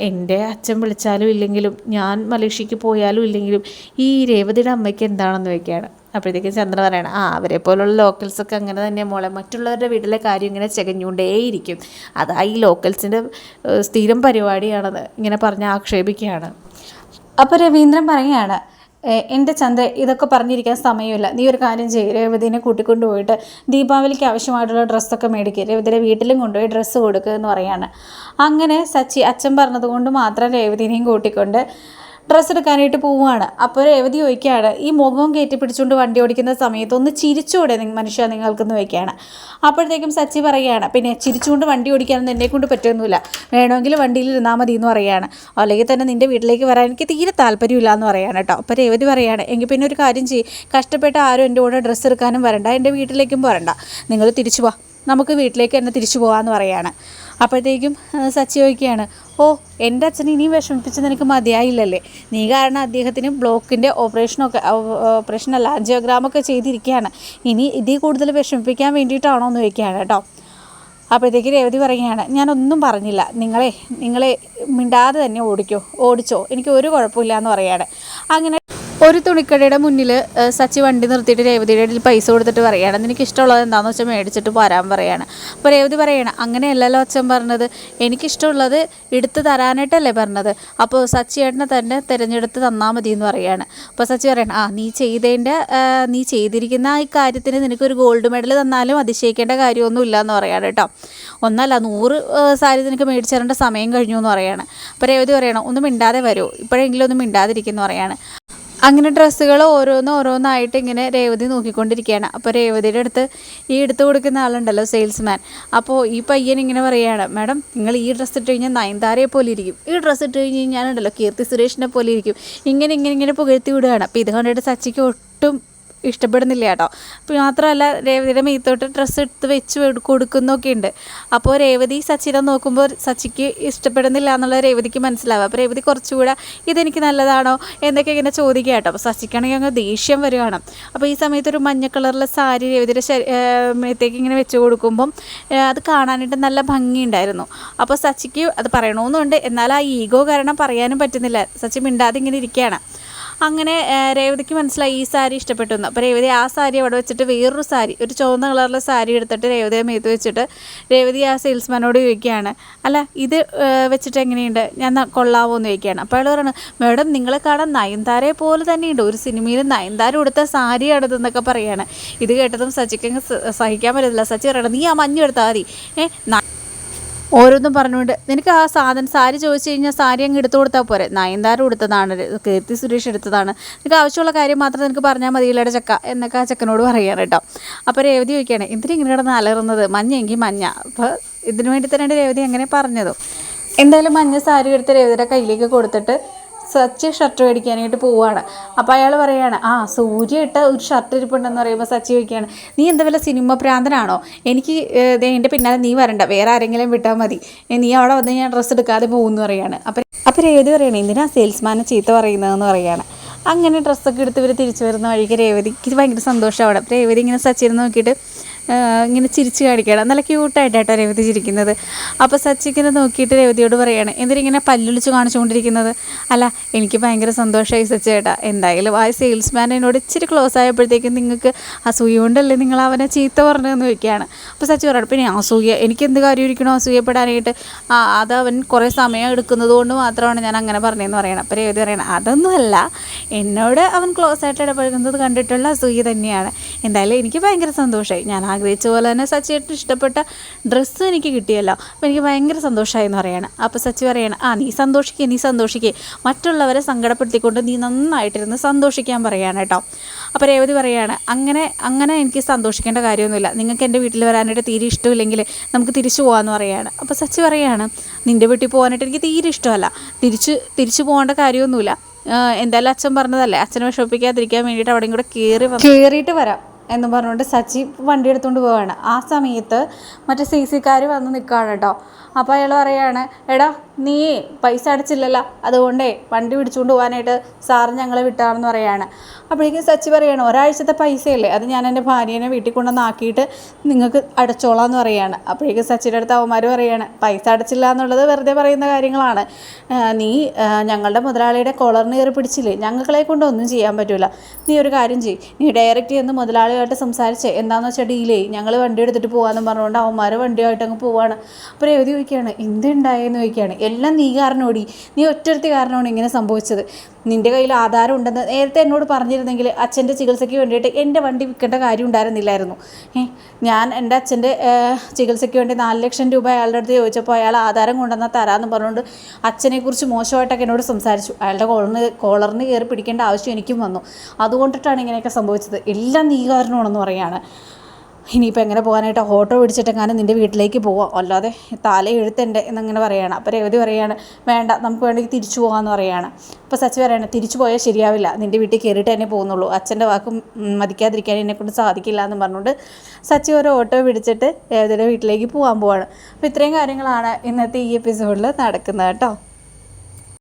എന്റെ അച്ഛൻ വിളിച്ചാലും ഇല്ലെങ്കിലും ഞാൻ മലേഷ്യക്ക് പോയാലും ഇല്ലെങ്കിലും ഈ രേവതിയുടെ അമ്മയ്ക്ക് എന്താണെന്ന് വെക്കുകയാണ് അപ്പോഴത്തേക്കും ചന്ദ്ര പറയണം ആ അവരെ പോലുള്ള ലോക്കൽസൊക്കെ അങ്ങനെ തന്നെ മോളെ. മറ്റുള്ളവരുടെ വീട്ടിലെ കാര്യം ഇങ്ങനെ ചെകഞ്ഞുകൊണ്ടേയിരിക്കും. അതാ ഈ ലോക്കൽസിന്റെ സ്ഥിരം പരിപാടിയാണത് ഇങ്ങനെ പറഞ്ഞ് ആക്ഷേപിക്കുകയാണ്. അപ്പോൾ രവീന്ദ്രൻ പറയുകയാണ് "ഏ, എന്റെ ചന്ദ്ര ഇതൊക്കെ പറഞ്ഞിരിക്കാൻ സമയമില്ല. നീ ഒരു കാര്യം ചെയ്യ്. രേവതിനെ കൂട്ടിക്കൊണ്ട് പോയിട്ട് ദീപാവലിക്ക് ആവശ്യമായിട്ടുള്ള ഡ്രസ്സൊക്കെ മേടിക്കുക രേവതിയുടെ വീട്ടിലും കൊണ്ടുപോയി ഡ്രസ്സ് കൊടുക്കുക എന്ന് പറയാണ്. അങ്ങനെ സച്ചി അച്ഛൻ പറഞ്ഞതുകൊണ്ട് മാത്രം രേവതിനെയും കൂട്ടിക്കൊണ്ട് ഡ്രസ്സ് എടുക്കാനായിട്ട് പോവുകയാണ്. അപ്പോൾ രേവതി ചോദിക്കുകയാണ് ഈ മുഖം കയറ്റി പിടിച്ചുകൊണ്ട് വണ്ടി ഓടിക്കുന്ന സമയത്ത് ഒന്ന് ചിരിച്ചുകൂടെ മനുഷ്യ നിങ്ങൾക്കെന്ന് ചോദിക്കുകയാണ്. അപ്പോഴത്തേക്കും സച്ചി പറയുകയാണ് പിന്നെ ചിരിച്ചുകൊണ്ട് വണ്ടി ഓടിക്കാനൊന്നും എന്നെ കൊണ്ട് പറ്റൊന്നുമില്ല വേണമെങ്കിൽ വണ്ടിയിൽ ഇരുന്നാൽ മതി എന്ന് പറയുകയാണ്. അല്ലെങ്കിൽ തന്നെ നിന്റെ വീട്ടിലേക്ക് വരാൻ എനിക്ക് തീരെ താല്പര്യമില്ല എന്ന് പറയാണ് കേട്ടോ. അപ്പോൾ രേവതി പറയുകയാണ് എങ്കിൽ പിന്നെ ഒരു കാര്യം ചെയ്യും. കഷ്ടപ്പെട്ട് ആരും എന്റെ കൂടെ ഡ്രസ്സ് എടുക്കാനും വരണ്ട. എന്റെ വീട്ടിലേക്കും വരണ്ട. നിങ്ങൾ തിരിച്ചു വാ. നമുക്ക് വീട്ടിലേക്ക് തന്നെ തിരിച്ചു പോകാമെന്ന് പറയാണ് അപ്പോഴത്തേക്കും സച്ചി ചോദിക്കുകയാണ് ഓ എന്റെ അച്ഛൻ ഇനിയും വിഷമിപ്പിച്ച് നിനക്ക് മതിയായില്ലല്ലേ. നീ കാരണം അദ്ദേഹത്തിന് ബ്ലോക്കിന്റെ ഓപ്പറേഷനൊക്കെ ഓപ്പറേഷനല്ല ആൻജിയോഗ്രാമൊക്കെ ചെയ്തിരിക്കുകയാണ്. ഇനി ഇതിൽ കൂടുതൽ വിഷമിപ്പിക്കാൻ വേണ്ടിയിട്ടാണോ എന്ന് ചോദിക്കുകയാണ് കേട്ടോ. അപ്പോഴത്തേക്ക് രേവതി പറയുകയാണ് ഞാനൊന്നും പറഞ്ഞില്ല. നിങ്ങളെ നിങ്ങളെ മിണ്ടാതെ തന്നെ ഓടിക്കോ. ഓടിച്ചോ. എനിക്ക് ഒരു കുഴപ്പമില്ല എന്ന് പറയാണ് അങ്ങനെ ഒരു തുണിക്കടയുടെ മുന്നിൽ സച്ചി വണ്ടി നിർത്തിയിട്ട് രേവതിയുടെ ഇടയിൽ പൈസ കൊടുത്തിട്ട് പറയുകയാണ്. നിനക്ക് ഇഷ്ടമുള്ളത് എന്താണെന്ന് വെച്ചാൽ മേടിച്ചിട്ട് പോരാൻ പറയാണ്. അപ്പോൾ രേവതി പറയണം അങ്ങനെയല്ലല്ലോ അച്ഛൻ പറഞ്ഞത്. എനിക്കിഷ്ടമുള്ളത് എടുത്ത് തരാനായിട്ടല്ലേ പറഞ്ഞത്. അപ്പോൾ സച്ചി ഏട്ടനെ തന്നെ തിരഞ്ഞെടുത്ത് തന്നാൽ മതി എന്ന് പറയുകയാണ് അപ്പോൾ സച്ചി പറയണം ആ നീ ചെയ്തതിന്റെ നീ ചെയ്തിരിക്കുന്ന ഈ കാര്യത്തിന് നിനക്കൊരു ഗോൾഡ് മെഡൽ തന്നാലും അതിശയിക്കേണ്ട കാര്യമൊന്നുമില്ല എന്ന് പറയാണ് കേട്ടോ. ഒന്നല്ല നൂറ് സാരി നിനക്ക് മേടിച്ചു തരേണ്ട സമയം കഴിഞ്ഞു എന്ന് പറയാണ്. അപ്പോൾ രേവതി പറയണം ഒന്നും മിണ്ടാതെ വരുമോ ഇപ്പോഴെങ്കിലും ഒന്നും മിണ്ടാതിരിക്കുന്നു പറയാണ്. അങ്ങനെ ഡ്രസ്സുകൾ ഓരോന്ന് ഓരോന്നായിട്ട് ഇങ്ങനെ രേവതി നോക്കിക്കൊണ്ടിരിക്കുകയാണ്. അപ്പോൾ രേവതിയുടെ അടുത്ത് ഈ എടുത്തു കൊടുക്കുന്ന ആളുണ്ടല്ലോ സെയിൽസ്മാൻ. അപ്പോൾ ഈ പയ്യൻ ഇങ്ങനെ പറയുകയാണ് മാഡം നിങ്ങൾ ഈ ഡ്രസ്സ് ഇട്ട് കഴിഞ്ഞാൽ നയൻതാരയെ പോലെ ഇരിക്കും. ഈ ഡ്രസ്സ് ഇട്ട് കഴിഞ്ഞ് ഞാനുണ്ടല്ലോ കീർത്തി സുരേഷിനെ പോലെ ഇരിക്കും. ഇങ്ങനെ ഇങ്ങനെ ഇങ്ങനെ പുകഴ്ത്തി വിടുകയാണ്. അപ്പോൾ ഇത് കണ്ടിട്ട് സച്ചിക്ക് ഒട്ടും ഇഷ്ടപ്പെടുന്നില്ല കേട്ടോ. അപ്പോൾ മാത്രമല്ല രേവതിയുടെ മെയ്ത്തോട്ട് ഡ്രസ്സ് എടുത്ത് വെച്ച് കൊടു- കൊടുക്കുന്നൊക്കെ ഉണ്ട്. അപ്പോൾ രേവതി സച്ചിനെ നോക്കുമ്പോൾ സച്ചിക്ക് ഇഷ്ടപ്പെടുന്നില്ല എന്നുള്ള രേവതിക്ക് മനസ്സിലാവും. അപ്പോൾ രേവതി കുറച്ചുകൂടെ ഇതെനിക്ക് നല്ലതാണോ എന്നൊക്കെ ഇങ്ങനെ ചോദിക്കുക കേട്ടോ. അപ്പോൾ സച്ചിക്കാണെങ്കിൽ അങ്ങ് ദേഷ്യം വരികയാണ്. അപ്പോൾ ഈ സമയത്ത് ഒരു മഞ്ഞ കളറിലെ സാരി രേവതിയുടെ മേത്തേക്ക് ഇങ്ങനെ വെച്ച് കൊടുക്കുമ്പം അത് കാണാനായിട്ട് നല്ല ഭംഗിയുണ്ടായിരുന്നു. അപ്പോൾ സച്ചിക്ക് അത് പറയണമെന്നുണ്ട് എന്നാൽ ആ ഈഗോ കാരണം പറയാനും പറ്റുന്നില്ല. സച്ചി മിണ്ടാതെ ഇങ്ങനെ ഇരിക്കുകയാണ്. അങ്ങനെ രേവതിക്ക് മനസ്സിലായി ഈ സാരി ഇഷ്ടപ്പെട്ടു എന്ന്. അപ്പോൾ രേവതി ആ സാരി അവിടെ വെച്ചിട്ട് വേറൊരു സാരി ഒരു ചുവന്ന കളറിലെ സാരി എടുത്തിട്ട് രേവതിയെ മേത്ത് വെച്ചിട്ട് രേവതി ആ സെയിൽസ്മാനോട് ചോദിക്കുകയാണ് അല്ല ഇത് വെച്ചിട്ട് എങ്ങനെയുണ്ട്? ഞാൻ കൊള്ളാവോ എന്ന് ചോദിക്കുകയാണ്. അപ്പോൾ അയാൾ പറയണം മേഡം നിങ്ങളെ കാണാൻ നയൻതാരയെ പോലെ തന്നെയുണ്ട്. ഒരു സിനിമയിൽ നയൻതാര ഉടുത്ത സാരി ഇതെന്നൊക്കെ പറയുകയാണ് ഇത് കേട്ടതും സച്ചിക്ക് സഹിക്കാൻ പറ്റത്തില്ല. സച്ചി പറയണം നീ ആ മഞ്ഞ് എടുത്താൽ മതി. ഏ ഓരോന്നും പറഞ്ഞുകൊണ്ട് നിനക്ക് ആ സാധനം സാരി ചോദിച്ചു കഴിഞ്ഞാൽ സാരി അങ്ങ് എടുത്തു കൊടുത്താൽ പോരെ. നയൻതാരം എടുത്തതാണ് കീർത്തി സുരേഷ് എടുത്തതാണ്. നിനക്ക് ആവശ്യമുള്ള കാര്യം മാത്രം നിനക്ക് പറഞ്ഞാൽ മതിയില്ലട ചക്ക എന്നൊക്കെ ആ ചെക്കനോട് പറയാൻ കേട്ടോ. അപ്പോൾ രേവതി ചോദിക്കുകയാണ് എന്തിനാ ഇങ്ങനെ കിടന്ന് അലറുന്നത്? മഞ്ഞെങ്കിൽ മഞ്ഞ. അപ്പോൾ ഇതിനു വേണ്ടി തന്നെയാണ് രേവതി അങ്ങനെ പറഞ്ഞതും. എന്തായാലും മഞ്ഞ സാരി എടുത്ത് രേവതിയുടെ കയ്യിലേക്ക് കൊടുത്തിട്ട് സച്ചി ഷർട്ട് മേടിക്കാനായിട്ട് പോവുകയാണ് അപ്പോൾ അയാൾ പറയുകയാണ് ആ സൂര്യ ഇട്ട ഒരു ഷർട്ട് ഇരിപ്പുണ്ടെന്ന് പറയുമ്പോൾ സച്ചി ചോദിക്കുകയാണ് നീ എന്താ വല്ല സിനിമ പ്രാന്തനാണോ? എനിക്ക് എന്റെ പിന്നാലെ നീ വരണ്ട വേറെ ആരെങ്കിലും വിട്ടാൽ മതി. നീ അവിടെ വന്ന് ഞാൻ ഡ്രസ്സ് എടുക്കാതെ പോകുമെന്ന് പറയാണ്. അപ്പം അപ്പം രേവതി പറയണേ എന്തിനാ സെയിൽസ്മാനെ ചീത്ത പറയുന്നതെന്ന് പറയാണ്. അങ്ങനെ ഡ്രസ്സൊക്കെ എടുത്ത് ഇവർ തിരിച്ചു വരുന്ന വഴിക്ക് രേവതിക്ക് ഭയങ്കര സന്തോഷമാണ്. രേവതി ഇങ്ങനെ സച്ചിനെ നോക്കിയിട്ട് ഇങ്ങനെ ചിരിച്ച് കാണിക്കണം നല്ല ക്യൂട്ടായിട്ടാട്ടോ രേവതി ചിരിക്കുന്നത്. അപ്പോൾ സച്ചിക്കിനെ നോക്കിയിട്ട് രേവതിയോട് പറയാണ് എന്തിനിങ്ങനെ പല്ലൊളിച്ച് കാണിച്ചുകൊണ്ടിരിക്കുന്നത്? അല്ല എനിക്ക് ഭയങ്കര സന്തോഷമായി സച്ചി ചേട്ടാ എന്തായാലും ആ സെയിൽസ്മാൻ ഇച്ചിരി ക്ലോസ് ആയപ്പോഴത്തേക്കും നിങ്ങൾക്ക് അസൂയ കൊണ്ടല്ലേ നിങ്ങൾ അവനെ ചീത്ത പറഞ്ഞതെന്ന് ചോദിക്കുകയാണ്. അപ്പോൾ സച്ചി പറയണം പിന്നെ അസൂയ എനിക്ക് എന്ത് കാര്യം ഇരിക്കണോ അസൂയപ്പെടാനായിട്ട്? ആ അത് അവൻ കുറേ സമയം എടുക്കുന്നത് കൊണ്ട് മാത്രമാണ് ഞാൻ അങ്ങനെ പറഞ്ഞതെന്ന് പറയണം. അപ്പോൾ രേവതി പറയണം അതൊന്നുമല്ല എന്നോട് അവൻ ക്ലോസ് ആയിട്ട് ഇടപഴകുന്നത് കണ്ടിട്ടുള്ള അസൂയ തന്നെയാണ്. എന്തായാലും എനിക്ക് ഭയങ്കര സന്തോഷമായി ഞാൻ ആഗ്രഹിച്ച പോലെ തന്നെ സച്ചിയേട്ടന് ഇഷ്ടപ്പെട്ട ഡ്രസ്സ് എനിക്ക് കിട്ടിയല്ലോ. അപ്പോൾ എനിക്ക് ഭയങ്കര സന്തോഷമായി എന്ന് പറയണം. അപ്പോൾ സച്ചി പറയുകയാണ് ആ നീ സന്തോഷിക്കുക നീ സന്തോഷിക്കുക മറ്റുള്ളവരെ സങ്കടപ്പെടുത്തിക്കൊണ്ട് നീ നന്നായിട്ടിരുന്ന് സന്തോഷിക്കാൻ പറയുകയാണ് കേട്ടോ. അപ്പോൾ രേവതി പറയുകയാണ് അങ്ങനെ അങ്ങനെ എനിക്ക് സന്തോഷിക്കേണ്ട കാര്യമൊന്നുമില്ല. നിങ്ങൾക്ക് എന്റെ വീട്ടിൽ വരാനായിട്ട് തീരെ ഇഷ്ടമില്ലെങ്കിൽ നമുക്ക് തിരിച്ചു പോകാമെന്ന് പറയുകയാണ് അപ്പോൾ സച്ചി പറയുകയാണ് നിന്റെ വീട്ടിൽ പോകാനായിട്ട് എനിക്ക് തീരെ ഇഷ്ടമല്ല. തിരിച്ച് തിരിച്ചു പോകേണ്ട കാര്യമൊന്നുമില്ല. എന്തായാലും അച്ഛൻ പറഞ്ഞതല്ലേ അച്ഛനെ വിഷമിപ്പിക്കാതിരിക്കാൻ വേണ്ടിയിട്ട് അവിടെയും കൂടെ കയറി കയറിയിട്ട് വരാം. എന്ന് പറഞ്ഞുകൊണ്ട് സച്ചി വണ്ടി എടുത്തുകൊണ്ട് പോവുകയാണ് ആ സമയത്ത് മറ്റേ സി സിക്കാർ വന്ന് നിൽക്കുകയാണ് കേട്ടോ. അപ്പോൾ അയാൾ പറയുകയാണ് എടാ നീ പൈസ അടച്ചില്ലല്ലോ. അതുകൊണ്ടേ വണ്ടി പിടിച്ചുകൊണ്ട് പോകാനായിട്ട് സാറ് ഞങ്ങളെ വിട്ടാണെന്ന് പറയാണ്. അപ്പോഴേക്കും സച്ചി പറയാണ് ഒരാഴ്ചത്തെ പൈസയല്ലേ? അത് ഞാൻ എന്റെ ഭാര്യേനെ വീട്ടിൽ കൊണ്ടുവന്നാക്കിയിട്ട് നിങ്ങൾക്ക് അടച്ചോളാം എന്ന് പറയാണ്. അപ്പോഴേക്കും സച്ചിയുടെ അടുത്ത് അവന്മാർ പറയാണ് പൈസ അടച്ചില്ല എന്നുള്ളത് വെറുതെ പറയുന്ന കാര്യങ്ങളാണ്. നീ ഞങ്ങളുടെ മുതലാളിയുടെ കോളറിന് കയറി പിടിച്ചില്ലേ? ഞങ്ങളെ കൊണ്ട് ഒന്നും ചെയ്യാൻ പറ്റില്ല നീ ഒരു കാര്യം ചെയ്യും. നീ ഡയറക്റ്റ് ചെന്ന് മുതലാളിയായിട്ട് സംസാരിച്ച് എന്താണെന്ന് വെച്ചാൽ ഡീലേ ഞങ്ങൾ വണ്ടി എടുത്തിട്ട് പോകാമെന്ന് പറഞ്ഞുകൊണ്ട് അവന്മാർ വണ്ടിയായിട്ട് അങ്ങ് പോവാണ്. അപ്പോൾ രേവതി ചോദിക്കുകയാണ് എന്തുണ്ടായെന്ന്? ചോദിക്കുകയാണ് എല്ലാം നീ കാരണോടി. നീ ഒറ്റൊരുത്തി കാരണമാണ് ഇങ്ങനെ സംഭവിച്ചത്. നിന്റെ കയ്യിൽ ആധാരം ഉണ്ടെന്ന് നേരത്തെ എന്നോട് പറഞ്ഞിരുന്നെങ്കിൽ അച്ഛന്റെ ചികിത്സയ്ക്ക് വേണ്ടിയിട്ട് എന്റെ വണ്ടി വിൽക്കേണ്ട കാര്യം ഉണ്ടായിരുന്നില്ലായിരുന്നു. ഞാൻ എന്റെ അച്ഛന്റെ ചികിത്സയ്ക്ക് വേണ്ടി നാല് ലക്ഷം രൂപ അയാളുടെ അടുത്ത് ചോദിച്ചപ്പോൾ അയാൾ ആധാരം കൊണ്ടുവന്നാൽ തരാമെന്ന് പറഞ്ഞുകൊണ്ട് അച്ഛനെക്കുറിച്ച് മോശമായിട്ടൊക്കെ എന്നോട് സംസാരിച്ചു. അയാളുടെ കോളറിന് കോളറിന് കയറി പിടിക്കേണ്ട ആവശ്യം എനിക്കും വന്നു. അതുകൊണ്ടിട്ടാണ് ഇങ്ങനെയൊക്കെ സംഭവിച്ചത്. എല്ലാം നീ കാരണമാണെന്ന് പറയാണ്. ഇനിയിപ്പോൾ എങ്ങനെ പോകാനായിട്ട് ഓട്ടോ പിടിച്ചിട്ടെങ്ങാനും നിന്റെ വീട്ടിലേക്ക് പോവാം? അല്ലാതെ തല എഴുത്തന്റെ എന്നങ്ങനെ പറയുകയാണ് അപ്പോൾ രേവതി പറയാണ് വേണ്ട നമുക്ക് വേണമെങ്കിൽ തിരിച്ചു പോകാമെന്ന് പറയുകയാണ് അപ്പോൾ സച്ചി പറയണം തിരിച്ചു പോയാൽ ശരിയാവില്ല. നിന്റെ വീട്ടിൽ കയറിയിട്ട് തന്നെ പോകുന്നുള്ളൂ. അച്ഛന്റെ വാക്കും മതിക്കാതിരിക്കാൻ എന്നെക്കൊണ്ട് സാധിക്കില്ല എന്ന് പറഞ്ഞുകൊണ്ട് സച്ചി ഒരു ഓട്ടോ പിടിച്ചിട്ട് രേവതിയുടെ വീട്ടിലേക്ക് പോകാൻ പോവാണ്. അപ്പോൾ ഇത്രയും കാര്യങ്ങളാണ് ഇന്നത്തെ ഈ എപ്പിസോഡിൽ നടക്കുന്നത് കേട്ടോ.